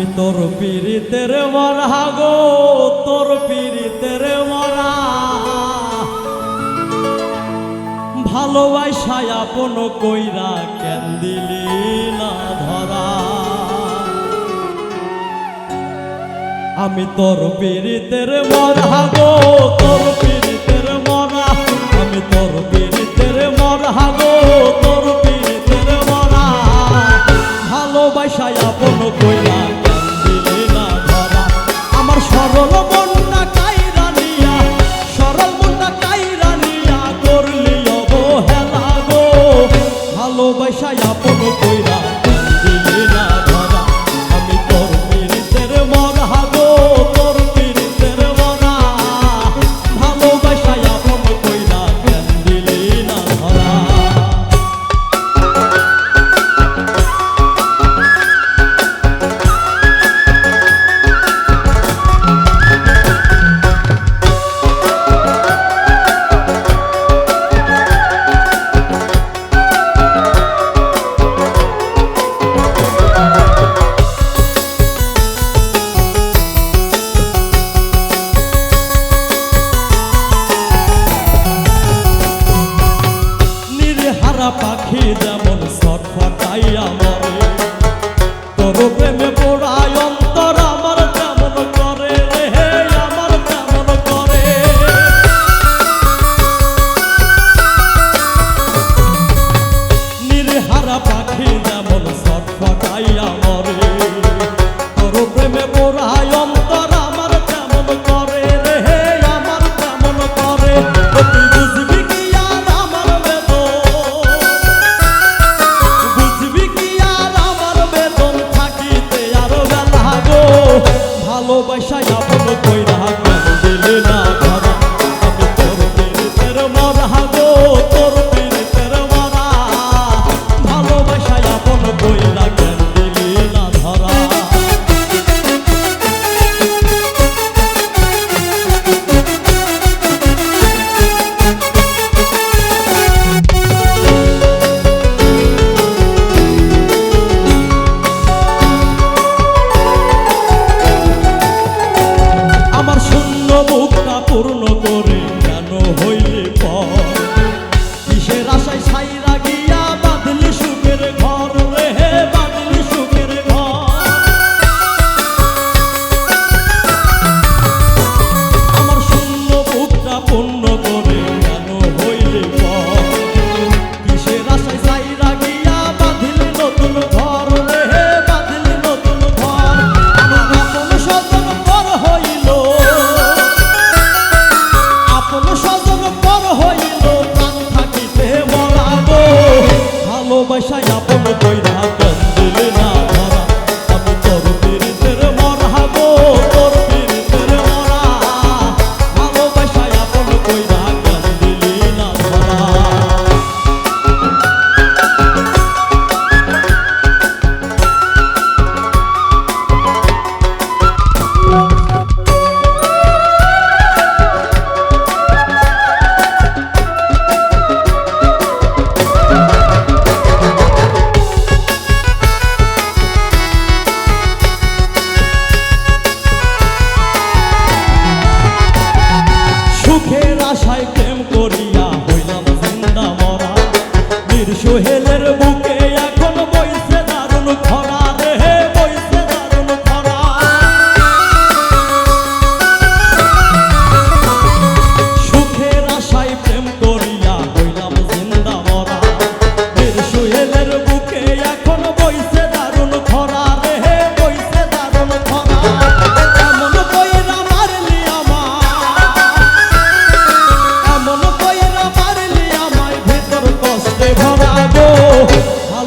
আমি তোর পিড়িতের মরা গো, তোর পিড়িতের মরা। ভালোবাসায় আপন কইরা কেন দিলি না ধরা? আমি তোর পিড়িতের মরা গো, তোর পিড়িতের মরা। আমি তোর পিড়িতের মরা গো, তোর পিড়িতের মরা। ভালোবাসায় ভালোবাসায় আপন vida.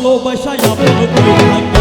ভালোবাসায় আপনার